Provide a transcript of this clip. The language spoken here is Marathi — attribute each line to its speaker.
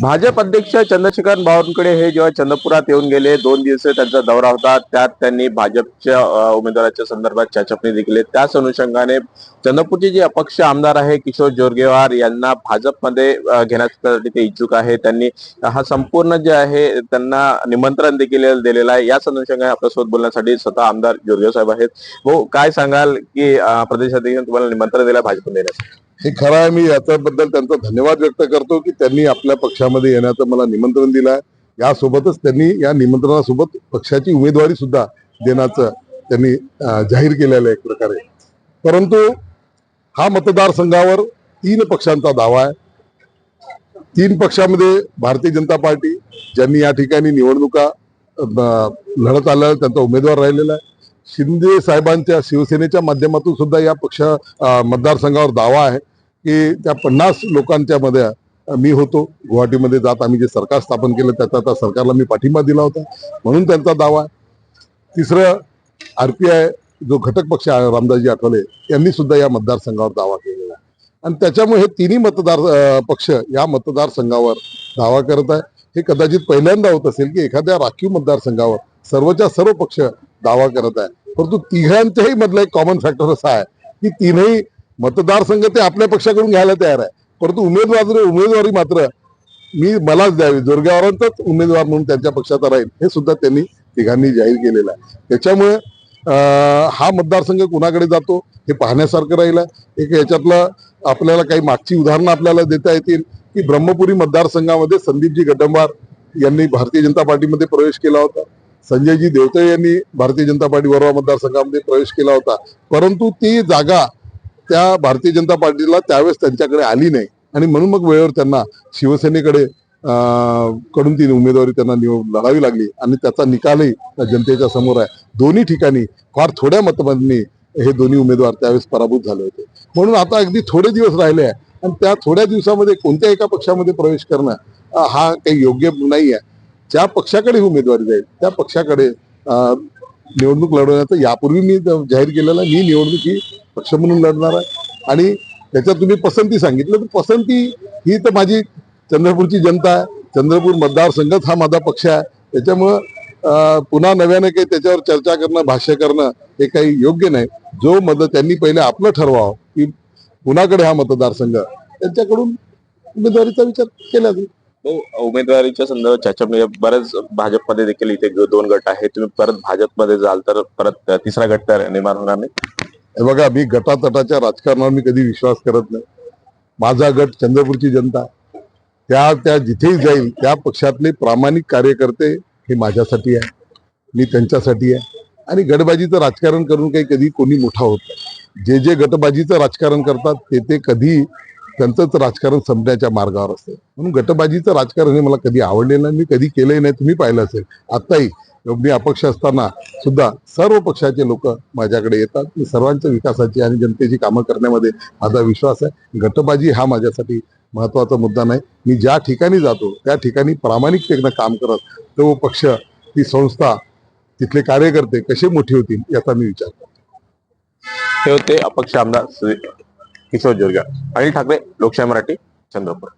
Speaker 1: भाजप अध्यक्ष चंद्रशेखर बावनकुळे हे जेव्हा चंद्रपुरात येऊन गेले दोन दिवस त्यांचा दौरा होता. त्यात त्यांनी भाजपच्या उमेदवाराच्या संदर्भात चाचपणी देखील त्याच अनुषंगाने चंद्रपूरचे जे अपक्ष आमदार आहे किशोर जोरगेवार यांना भाजपमध्ये घेण्यासाठी ते इच्छुक आहे. त्यांनी हा संपूर्ण जे आहे त्यांना निमंत्रण देखील दिलेलं आहे. याच अनुषंगाने आपल्यासोबत बोलण्यासाठी स्वतः आमदार जोरगेवार साहेब आहेत. हो काय सांगाल की प्रदेशाध्यक्ष तुम्हाला निमंत्रण दिलं भाजप देण्यासाठी
Speaker 2: हे खरं आहे मी याच्याबद्दल त्यांचा धन्यवाद व्यक्त करतो की त्यांनी आपल्या पक्षामध्ये येण्याचं मला निमंत्रण दिलं आहे. यासोबतच त्यांनी या निमंत्रणासोबत पक्षाची उमेदवारी सुद्धा देण्याचं त्यांनी जाहीर केलेलं आहे एक प्रकारे. परंतु हा मतदारसंघावर तीन पक्षांचा दावा आहे. तीन पक्षामध्ये भारतीय जनता पार्टी ज्यांनी या ठिकाणी निवडणुका लढत आल्या त्यांचा उमेदवार राहिलेला आहे. शिंदे साहेबांच्या शिवसेनेच्या माध्यमातून सुद्धा या पक्ष मतदारसंघावर दावा आहे. की त्या पन्नास लोकांच्या मध्ये मी होतो. गुवाहाटीमध्ये जात आम्ही जे सरकार स्थापन केलं त्याचा त्या सरकारला मी पाठिंबा दिला होता. म्हणून त्यांचा दावा. आहे तिसरं आरपीआय जो घटक पक्ष आहे रामदासजी आठवले यांनी सुद्धा या मतदारसंघावर दावा केलेला आहे. आणि त्याच्यामुळे हे तिन्ही मतदार पक्ष या मतदारसंघावर दावा करत आहे. हे कदाचित पहिल्यांदा होत असेल की एखाद्या राखीव मतदारसंघावर सर्वच्या सर्व पक्ष दावा करत आहे. परंतु तिघांच्याही मधला एक कॉमन फॅक्टर असा आहे की तीनही मतदारसंघ ते आपल्या पक्षाकडून घ्यायला तयार आहे. परंतु उमेदवार उमेदवारी मात्र मी मलाच द्यावी जोरगावरांचाच उमेदवार म्हणून त्यांच्या पक्षाचा राहील हे सुद्धा त्यांनी तिघांनी जाहीर केलेलं आहे. त्याच्यामुळे हा मतदारसंघ कुणाकडे जातो हे पाहण्यासारखं राहील. आहे. एक याच्यातलं आपल्याला काही मागची उदाहरणं आपल्याला देता येतील की ब्रह्मपुरी मतदारसंघामध्ये संदीपजी गड्डंबार यांनी भारतीय जनता पार्टीमध्ये प्रवेश केला होता. संजयजी देवतळे यांनी भारतीय जनता पार्टी वरवा मतदारसंघामध्ये प्रवेश केला होता. परंतु ती जागा त्या भारतीय जनता पार्टीला त्यावेळेस त्यांच्याकडे आली नाही. आणि म्हणून मग वेळेवर त्यांना शिवसेनेकडे अं, कडून ती उमेदवारी त्यांना निवड लढावी लागली. आणि त्याचा निकालही त्या जनतेच्या समोर आहे. दोन्ही ठिकाणी फार थोड्या मतदानांनी हे दोन्ही उमेदवार त्यावेळेस पराभूत झाले होते. म्हणून आता अगदी थोडे दिवस राहिले आहे. आणि त्या थोड्या दिवसामध्ये कोणत्या एका पक्षामध्ये प्रवेश करणं हा काही योग्य नाही आहे ज्या पक्षाकडे ही उमेदवारी जाईल त्या पक्षाकडे अं, निवडणूक लढवण्याचं यापूर्वी मी जाहीर केलेलं मी निवडणूक ही पक्ष म्हणून लढणार आहे. आणि त्याच्यात तुम्ही पसंती सांगितलं. तर पसंती ही तर माझी चंद्रपूरची जनता आहे. चंद्रपूर मतदारसंघच हा माझा पक्ष आहे. त्याच्यामुळं पुन्हा नव्याने काही त्याच्यावर चर्चा करणं भाष्य करणं हे काही योग्य नाही. जो मत त्यांनी पहिले आपलं ठरवावं की कुणाकडे हा मतदारसंघ? त्यांच्याकडून उमेदवारीचा विचार केला जाईल.
Speaker 1: हो, उमेदवारीच्या संदर्भात चाचपणी म्हणजे बऱ्याच भाजपमध्ये देखील इथे दोन गट आहेत. तुम्ही परत भाजपमध्ये जाल तर परत तिसरा गट तर निर्माण होणार नाही.
Speaker 2: हे बघा मी गटातटाच्या राजकारणावर मी कधी विश्वास करत नाही. माझा गट चंद्रपूरची जनता. त्या त्या जिथेही जाईल त्या पक्षातले प्रामाणिक कार्यकर्ते हे माझ्यासाठी आहे. मी त्यांच्यासाठी आहे. आणि गटबाजीचं राजकारण करून काही कधी कोणी मोठा होत नाही. जे जे गटबाजीचं राजकारण करतात ते ते कधी त्यांचंच राजकारण संपण्याच्या मार्गावर असते म्हणून गटबाजीचं राजकारण हे मला कधी आवडलेलं नाही मी कधी केलंही नाही तुम्ही पाहिलं असेल. आत्ताही मी अपक्ष असताना सुद्धा सर्व पक्षाचे लोक माझ्याकडे येतात. मी सर्वांच्या विकासाची आणि जनतेची कामं करण्यामध्ये माझा विश्वास आहे. गटबाजी हा माझ्यासाठी महत्त्वाचा मुद्दा नाही. मी ज्या ठिकाणी जातो त्या ठिकाणी प्रामाणिकतेनं काम करत तो पक्ष ती संस्था तिथले कार्यकर्ते कसे मोठे होतील याचा मी विचार करतो.
Speaker 1: हे होते अपक्ष आमदार श्री किशोर जोरगा अनिल ठाकरे लोकशाही मराठी चंद्रपूर.